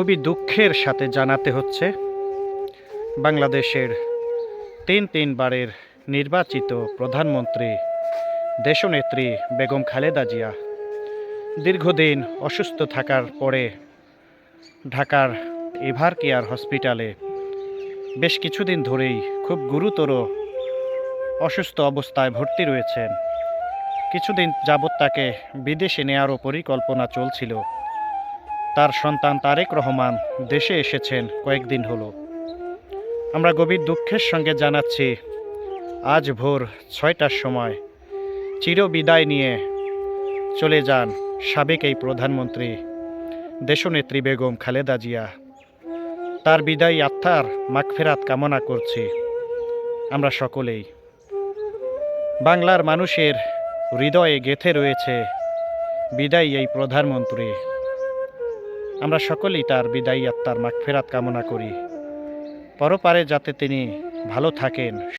খুবই দুঃখের সাথে জানাতে হচ্ছে, বাংলাদেশের তিন তিনবারের নির্বাচিত প্রধানমন্ত্রী, দেশনেত্রী বেগম খালেদা জিয়া দীর্ঘদিন অসুস্থ থাকার পরে ঢাকার এভার কেয়ার হসপিটালে বেশ কিছুদিন ধরেই খুব গুরুতর অসুস্থ অবস্থায় ভর্তি রয়েছেন। কিছুদিন যাবৎ তাকে বিদেশে নেয়ারও পরিকল্পনা চলছিল। তার সন্তান তারেক রহমান দেশে এসেছেন কয়েকদিন হলো। আমরা গভীর দুঃখের সঙ্গে জানাচ্ছি, আজ ভোর ছয়টার সময় চিরবিদায় নিয়ে চলে যান সাবেক এই প্রধানমন্ত্রী দেশনেত্রী বেগম খালেদা জিয়া। তার বিদায়ী আত্মার মাগফেরাত কামনা করছি আমরা সকলেই। বাংলার মানুষের হৃদয়ে গেথে রয়েছে বিদায়ী এই প্রধানমন্ত্রী। আমরা সকলেই তার বিদায়ী আত্মার মাগফেরাত কামনা করি। পরপারে যাতে তিনি ভালো থাকেন